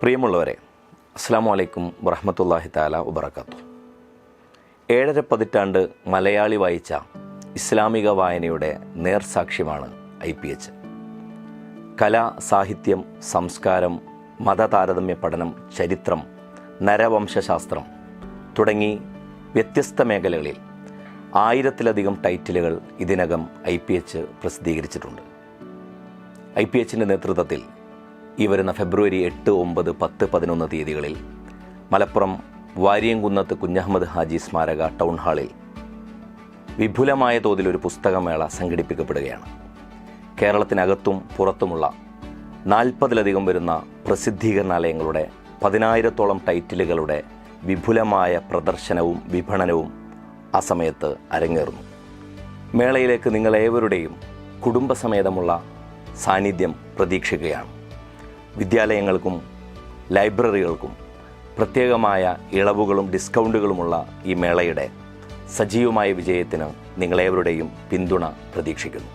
പ്രിയമുള്ളവരെ അസ്സാം വലൈക്കും വറഹമത്തല്ലാഹി താല വബർക്കാത്തു ഏഴര പതിറ്റാണ്ട് മലയാളി വായിച്ച ഇസ്ലാമിക വായനയുടെ നേർസാക്ഷ്യമാണ് ഐ പി എച്ച്. കല സാഹിത്യം സംസ്കാരം മതതാരതമ്യ പഠനം ചരിത്രം നരവംശാസ്ത്രം തുടങ്ങി വ്യത്യസ്ത മേഖലകളിൽ ആയിരത്തിലധികം ടൈറ്റിലുകൾ ഇതിനകം ഐ പി എച്ച് പ്രസിദ്ധീകരിച്ചിട്ടുണ്ട്. ഐ പി എച്ചിന്റെ നേതൃത്വത്തിൽ ഈ വരുന്ന ഫെബ്രുവരി എട്ട് ഒമ്പത് പത്ത് പതിനൊന്ന് തീയതികളിൽ മലപ്പുറം വാരിയംകുന്നത്ത് കുഞ്ഞഹമ്മദ് ഹാജി സ്മാരക ടൗൺ ഹാളിൽ വിപുലമായ തോതിൽ ഒരു പുസ്തകമേള സംഘടിപ്പിക്കപ്പെടുകയാണ്. കേരളത്തിനകത്തും പുറത്തുമുള്ള നാൽപ്പതിലധികം വരുന്ന പ്രസിദ്ധീകരണാലയങ്ങളുടെ പതിനായിരത്തോളം ടൈറ്റിലുകളുടെ വിപുലമായ പ്രദർശനവും വിപണനവും ആ സമയത്ത് അരങ്ങേറുന്നു. മേളയിലേക്ക് നിങ്ങളേവരുടെയും കുടുംബസമേതമുള്ള സാന്നിധ്യം പ്രതീക്ഷിക്കുകയാണ്. വിദ്യാലയങ്ങൾക്കും ലൈബ്രറികൾക്കും പ്രത്യേകമായ ഇളവുകളും ഡിസ്കൗണ്ടുകളുമുള്ള ഈ മേളയുടെ സജീവമായ വിജയത്തിന് നിങ്ങളേവരുടെയും പിന്തുണ പ്രതീക്ഷിക്കുന്നു.